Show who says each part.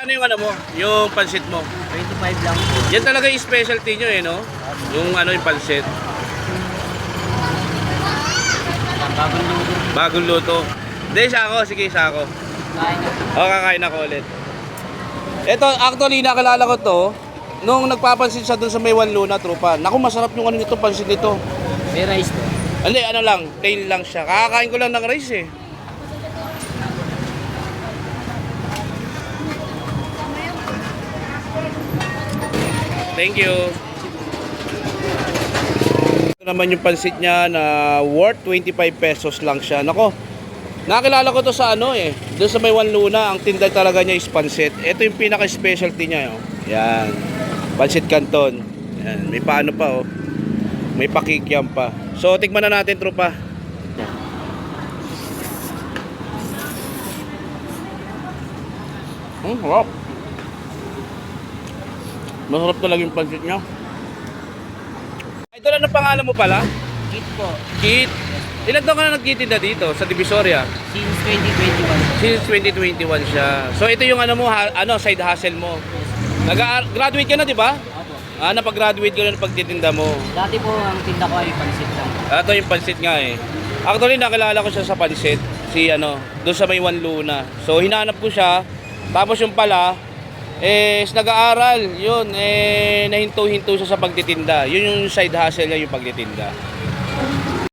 Speaker 1: Ano yung ano mo? Yung pansit mo?
Speaker 2: 25 lang.
Speaker 1: Yan talaga yung specialty nyo eh, no? Yung ano yung pansit.
Speaker 2: Bagong luto.
Speaker 1: Bagong luto. Hindi, isa ako. Sige, isa ako.
Speaker 2: Kain na.
Speaker 1: O, kakain ako ulit. Ito, actually, nakilala ko to. Nung nagpapansin siya dun sa may one luna, tropa. Naku, masarap yung ano nito, pansit nito.
Speaker 2: May rice po.
Speaker 1: Hindi, ano lang, plain lang siya. Kakakain ko lang ng rice eh. Thank you. Ito naman yung pansit niya na worth 25 pesos lang siya. Nako, nakilala ko to sa ano eh. Doon sa may One Luna, ang tinda talaga niya is pansit. Ito yung pinaka-specialty niya. Oh. Yan. Pansit Canton. Yan. May paano pa oh. May pakikiam pa. So, tikman na natin, tropa. Hmm, sarap. Masarap talaga yung pancit niya. Idol, ano pangalan mo pala?
Speaker 2: Kit po.
Speaker 1: Kit. Ilan taon ka na nagtitinda dito sa Divisoria?
Speaker 2: Since 2021.
Speaker 1: Since 2021 siya. So ito yung ano mo, ha- ano, side hustle mo. Nag-graduate ka na, di ba?
Speaker 2: Opo.
Speaker 1: Ah, napag-graduate ka na ng pagtitinda mo.
Speaker 2: Dati po ang tinda ko ay pansit lang.
Speaker 1: Ito yung pansit nga eh. Actually, nakilala ko siya sa pansit. Si ano, doon sa may One Luna. So, hinanap ko siya. Tapos yung pala, eh, nag-aaral. Yun, eh, nahinto-hinto siya sa pagtitinda. Yun yung side hustle niya, yung pagtitinda.